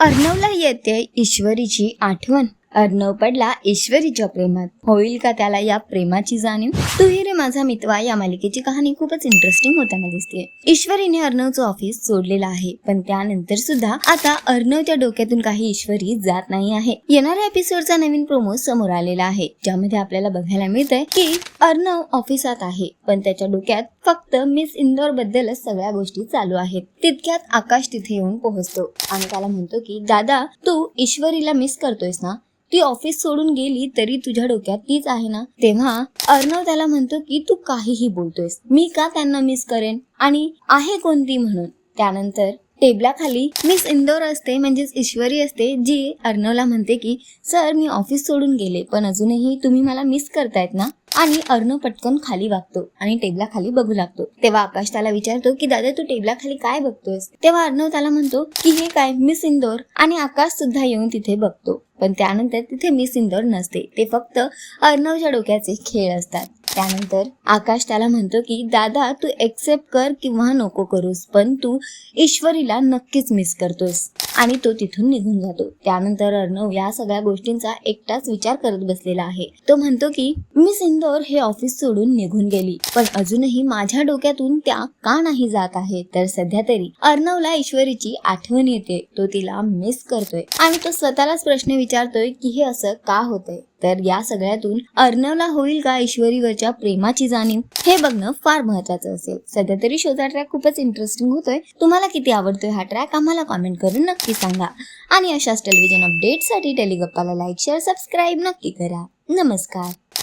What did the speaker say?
अर्णवला येते ईश्वरीची आठवण. अर्णव पडला ईश्वरीच्या प्रेमात. होईल का त्याला या प्रेमाची जाणीव? तू ही रे माझा मितवा या मालिकेची कहाणी खूपच इंटरेस्टिंग होताना दिसते ईश्वरीने अर्णवचं ऑफिस सोडलेलं आहे पण त्यानंतर सुद्धा आता अर्णवच्या डोक्यातून काही ईश्वरी जात नाही आहे. येणाऱ्या एपिसोडचा नवीन प्रोमो समोर आलेला आहे ज्यामध्ये आपल्याला बघायला मिळतंय की अर्णव ऑफिसात आहे पण त्याच्या डोक्यात फक्त मिस इंदोर बद्दलच सगळ्या गोष्टी चालू आहेत. तितक्यात आकाश तिथे येऊन पोहोचतो आणि त्याला म्हणतो की दादा तू ईश्वरीला मिस करतोयस ना? ती ऑफिस सोडून गेली तरी तुझ्या डोक्यात तीच आहे ना? तेव्हा अर्णव त्याला म्हणतो की तू काहीही बोलतोयस. मी का त्यांना मिस करेन? आणि आहे कोणती म्हणून? त्यानंतर टेबलाखाली मिस इंदोर असते म्हणजेच ईश्वरी असते जी अर्णवला म्हणते की सर मी ऑफिस सोडून गेले पण अजूनही तुम्ही मला मिस करतायत ना? आणि अर्णव पटकन खाली वागतो आणि टेबलाखाली बघू लागतो. तेव्हा आकाश त्याला विचारतो की दादा तू टेबलाखाली काय बघतोयस? तेव्हा अर्णव त्याला म्हणतो की हे काय मिस इंदोर? आणि आकाश सुद्धा येऊन तिथे बघतो. पण त्यानंतर तिथे मिस इंदोर नसते. ते फक्त अर्णवच्या डोक्याचे खेळ असतात. त्यानंतर आकाश त्याला म्हणतो की दादा तू एक्सेप्ट कर किंवा नको करूस पण तू ईश्वरीला नक्कीच मिस करतोयस आणि तो तिथून निघून जातो. त्यानंतर अर्णव या सगळ्या गोष्टींचा एकटाच विचार करत बसलेला आहे. तो म्हणतो की मिस सिंदोर हे ऑफिस सोडून निघून गेली पण अजूनही माझ्या डोक्यातून त्या का नाही जात आहे तर सध्या तरी अर्णवला ईश्वरीची आठवण येते. तो तिला मिस करतोय. आणि तो स्वतःलाच प्रश्न विचारतोय की हे असं का होतंय? तर या सगळ्यातून अर्णवला होईल का ईश्वरीवरच्या प्रेमाची जाणीव? हे बघणं फार महत्वाचं असेल. सध्या तरी शोधा ट्रॅक खूपच इंटरेस्टिंग होतोय. तुम्हाला किती आवडतोय हा ट्रॅक आम्हाला कॉमेंट करून नक्की सांगा. आणि अशाच टेलिव्हिजन अपडेटसाठी टेलिगप्पाला लाईक शेअर सबस्क्राईब नक्की करा. नमस्कार.